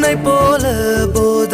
உன்னை போல போது